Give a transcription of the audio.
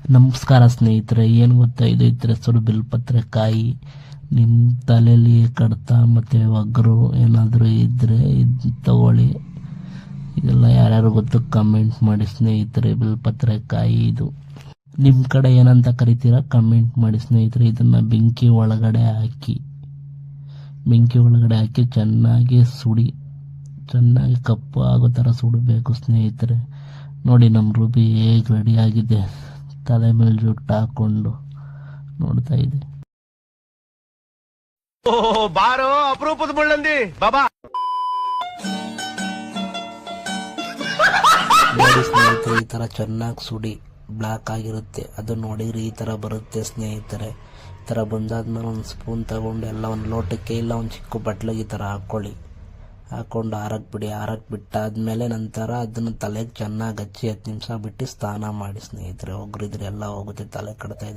ನಮಸ್ಕಾರ ಸ್ನೇಹಿತರೆ ಏನು ಗೊತ್ತಾ ಇದು ಇದ್ರೆ ಬಿಲ್ಪತ್ರೆ ಕಾಯಿ ನಿಮ್ಮ ತಲೆಯಲ್ಲಿ ಕಡತ ಮತ್ತು ಒಗ್ಗರು ಏನಾದರೂ ಇದ್ದರೆ ಇದು ತಗೊಳ್ಳಿ. ಇದೆಲ್ಲ ಯಾರ್ಯಾರು ಗೊತ್ತು ಕಮೆಂಟ್ ಮಾಡಿ ಸ್ನೇಹಿತರೆ ಬಿಲ್ಪತ್ರೆ ಕಾಯಿ ಇದು. ನಿಮ್ಮ ಕಡೆ ಏನಂತ ಕರಿತೀರಾ? ಕಮೆಂಟ್ ಮಾಡಿ ಸ್ನೇಹಿತರೆ, ಇದನ್ನು ಬೆಂಕಿ ಒಳಗಡೆ ಹಾಕಿ. ಬೆಂಕಿ ಒಳಗಡೆ ಹಾಕಿ ಚೆನ್ನಾಗಿ ಸುಡಿ. ಚೆನ್ನಾಗಿ ಕಪ್ಪು ಆಗೋ ಥರ ಸುಡಬೇಕು ಸ್ನೇಹಿತರೆ. ನೋಡಿ ನಮ್ಮ ರುಬಿ ಹೇಗೆ ರೆಡಿಯಾಗಿದೆ ತಲೆ ಮೇಲೆ ಜುಟ್ಟು ಹಾಕೊಂಡು ನೋಡ್ತಾ ಇದೆ ಓ ಬಾರೋ ಅಪರೂಪದ ಮುಳ್ಳಂದಿ. ಬಾಬಾ. ನೋಡಿ ಸ್ನೇಹಿತರೆ ಈ ಥರ ಚೆನ್ನಾಗಿ ಸುಡಿ ಬ್ಲ್ಯಾಕ್ ಆಗಿರುತ್ತೆ. ಅದು ನೋಡಿದ್ರೆ ಈ ಥರ ಬರುತ್ತೆ ಸ್ನೇಹಿತರೆ. ಈ ಥರ ಬಂದಾದ್ಮೇಲೆ ಒಂದು ಸ್ಪೂನ್ ತಗೊಂಡು ಎಲ್ಲ ಒಂದು ಲೋಟಕ್ಕೆ ಇಲ್ಲ ಒಂದು ಚಿಕ್ಕ ಬಟ್ಲಿಗೆ ಈ ಥರ ಹಾಕ್ಕೊಳ್ಳಿ ಹಾಕ್ಕೊಂಡು ಆರಕ್ಕೆ ಬಿಡಿ ಆರಕ್ಕೆ ಬಿಟ್ಟಾದ್ಮೇಲೆ ನಂತರ ಅದನ್ನು ತಲೆಗೆ ಚೆನ್ನಾಗಿ ಹಚ್ಚಿ ಹತ್ತು ನಿಮಿಷ ಬಿಟ್ಟು ಸ್ನಾನ ಮಾಡಿ ಸ್ನೇಹಿತರೆ. ಒಗ್ರಿದ್ರೆ ಎಲ್ಲ ಹೋಗುತ್ತೆ, ತಲೆ ಇದ್ರೆ.